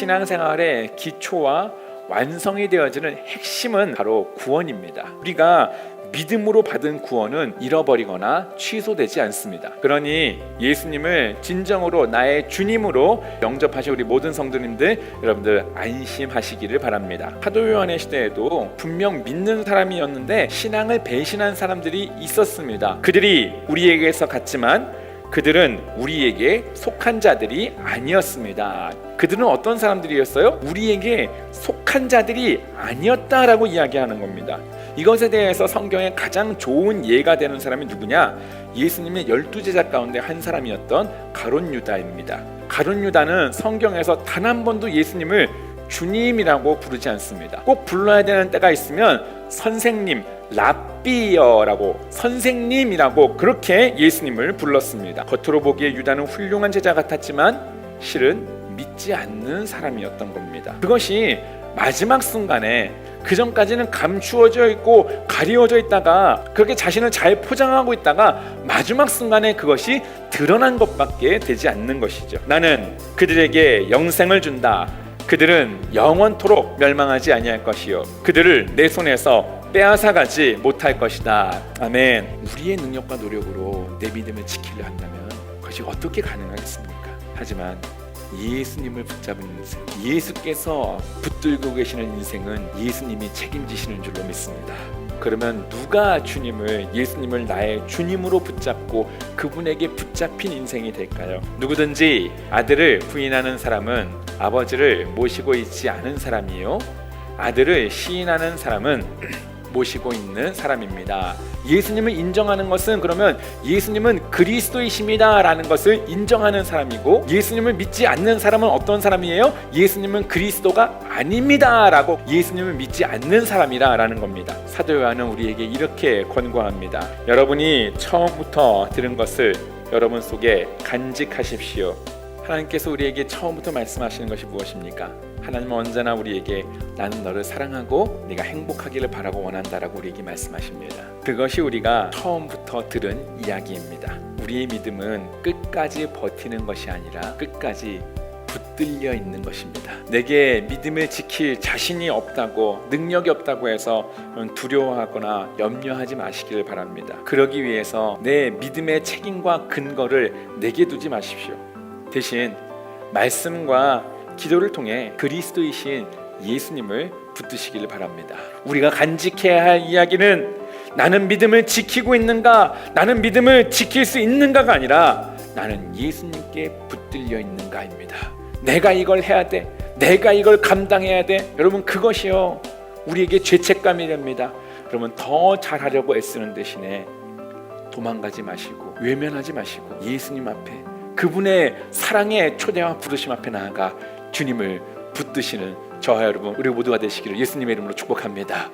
신앙생활의 기초와 완성이 되어지는 핵심은 바로 구원입니다. 우리가 믿음으로 받은 구원은 잃어버리거나 취소되지 않습니다. 그러니 예수님을 진정으로 나의 주님으로 영접하신 우리 모든 성도님들 여러분들 안심하시기를 바랍니다. 사도 요한의 시대에도 분명 믿는 사람이었는데 신앙을 배신한 사람들이 있었습니다. 그들이 우리에게서 갔지만 그들은 우리에게 속한 자들이 아니었습니다. 그들은 어떤 사람들이었어요? 우리에게 속한 자들이 아니었다라고 이야기하는 겁니다. 이것에 대해서 성경에 가장 좋은 예가 되는 사람이 누구냐? 예수님의 열두 제자 가운데 한 사람이었던 가론 유다입니다. 가론 유다는 성경에서 단 한 번도 예수님을 주님이라고 부르지 않습니다. 꼭 불러야 되는 때가 있으면 선생님, 랍비여라고 선생님이라고 그렇게 예수님을 불렀습니다. 겉으로 보기에 유다는 훌륭한 제자 같았지만 실은 믿지 않는 사람이었던 겁니다. 그것이 마지막 순간에 그 전까지는 감추어져 있고 가리워져 있다가 그렇게 자신을 잘 포장하고 있다가 마지막 순간에 그것이 드러난 것밖에 되지 않는 것이죠. 나는 그들에게 영생을 준다. 그들은 영원토록 멸망하지 아니할 것이요 그들을 내 손에서 빼앗아가지 못할 것이다. 아멘. 우리의 능력과 노력으로 내 믿음을 지키려 한다면 그것이 어떻게 가능하겠습니까? 하지만 예수님을 붙잡은 인생, 예수께서 붙들고 계시는 인생은 예수님이 책임지시는 줄로 믿습니다. 그러면 누가 주님을 예수님을 나의 주님으로 붙잡고 그분에게 붙잡힌 인생이 될까요? 누구든지 아들을 부인하는 사람은 아버지를 모시고 있지 않은 사람이요. 아들을 시인하는 사람은 모시고 있는 사람입니다. 예수님을 인정하는 것은 그러면 예수님은 그리스도이십니다라는 것을 인정하는 사람이고 예수님을 믿지 않는 사람은 어떤 사람이에요? 예수님은 그리스도가 아닙니다라고 예수님을 믿지 않는 사람이라라는 겁니다. 사도 요한은 우리에게 이렇게 권고합니다. 여러분이 처음부터 들은 것을 여러분 속에 간직하십시오. 하나님께서 우리에게 처음부터 말씀하시는 것이 무엇입니까? 하나님은 언제나 우리에게 나는 너를 사랑하고 네가 행복하기를 바라고 원한다라고 우리에게 말씀하십니다. 그것이 우리가 처음부터 들은 이야기입니다. 우리의 믿음은 끝까지 버티는 것이 아니라 끝까지 붙들려 있는 것입니다. 내게 믿음을 지킬 자신이 없다고 능력이 없다고 해서 두려워하거나 염려하지 마시기를 바랍니다. 그러기 위해서 내 믿음의 책임과 근거를 내게 두지 마십시오. 대신 말씀과 기도를 통해 그리스도이신 예수님을 붙드시기를 바랍니다. 우리가 간직해야 할 이야기는 나는 믿음을 지키고 있는가, 나는 믿음을 지킬 수 있는가가 아니라 나는 예수님께 붙들려 있는가입니다. 내가 이걸 해야 돼. 내가 이걸 감당해야 돼. 여러분 그것이요. 우리에게 죄책감이 됩니다. 그러면 더 잘하려고 애쓰는 대신에 도망가지 마시고 외면하지 마시고 예수님 앞에 그분의 사랑의 초대와 부르심 앞에 나아가 주님을 붙드시는 저와 여러분 우리 모두가 되시기를 예수님의 이름으로 축복합니다.